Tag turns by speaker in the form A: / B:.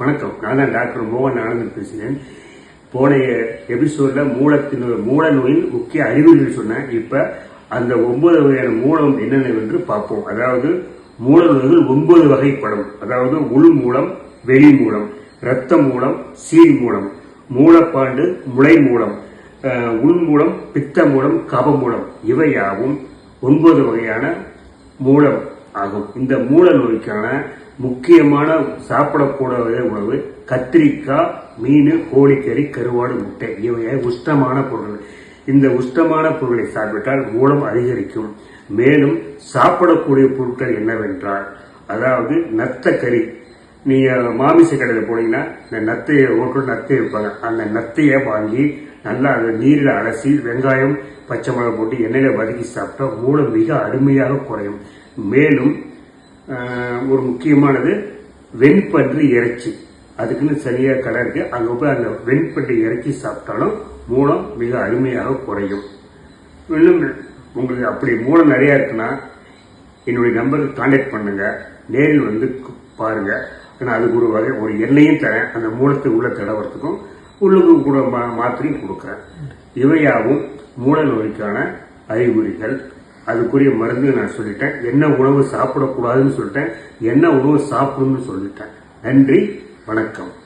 A: வணக்கம். நான் தான் டாக்டர் மோகன் ஆனந்தன் பேசுகிறேன். போன எபிசோட்ல மூலத்தின் மூல நோயின் முக்கிய அறிகுறிகள் சொன்னேன். இப்ப அந்த ஒன்பது வகையான மூலம் என்னென்ன என்று பார்ப்போம். அதாவது மூல நோய்கள் ஒன்பது வகைப்படும். அதாவது உள் மூலம் வெளி மூலம் இரத்த மூலம் சீர் மூலம் மூலப்பாண்டு முளை மூலம் உள் மூலம் பித்த மூலம் கப மூலம். இவையாவும் ஒன்பது வகையான மூலம் ஆகும். இந்த மூல நோய்க்கான முக்கியமான சாப்பிடக்கூடாத உணவு கத்திரிக்காய் மீன் கோழிக்கறி கருவாடு முட்டை இவைய உஷ்டமான பொருள் இந்த உஷ்டமான பொருட்களை சாப்பிட்டால் மூலம் அதிகரிக்கும். மேலும் சாப்பிடக்கூடிய பொருட்கள் என்னவென்றால் அதாவது நத்த கறி. நீங்க மாமிச கடையில் போனீங்கன்னா இந்த நத்தையை ஓட்டு நத்தை வைப்பாங்க அந்த நத்தையை வாங்கி நல்லா அந்த நீரில் அலசி வெங்காயம் பச்சை மிளகா போட்டு எண்ணெயில் வதக்கி சாப்பிட்டா மூலம் மிக அருமையாக குறையும். மேலும் ஒரு முக்கியமானது வெண்பன்றி இறைச்சி. அதுக்குன்னு சரியாக கடை இருக்கு. அங்கே போய் அந்த வெண்பன்றி இறைச்சி சாப்பிட்டாலும் மூலம் மிக அருமையாக குறையும். இன்னும் உங்களுக்கு அப்படி மூலம் நிறையா இருக்குன்னா என்னுடைய நம்பருக்கு காண்டாக்ட் பண்ணுங்க. நேரில் வந்து பாருங்கள் பாருங்க. நான் அதுக்கு ஒரு வகை ஒரு எண்ணெயும் தரேன். அந்த மூலத்தை உள்ள தடவறதுக்கும் உள்ளுக்கு கூட மா- மாத்திரையும் கொடுக்குறேன். இவையாவும் மூல நோய்க்கான அறிகுறிகள். அதுக்குரிய மருந்து நான் சொல்லிட்டேன். என்ன உணவு சாப்பிடக்கூடாதுன்னு சொல்லிட்டேன். என்ன உணவு சாப்பிடணும்னு சொல்லிட்டேன். நன்றி. வணக்கம்.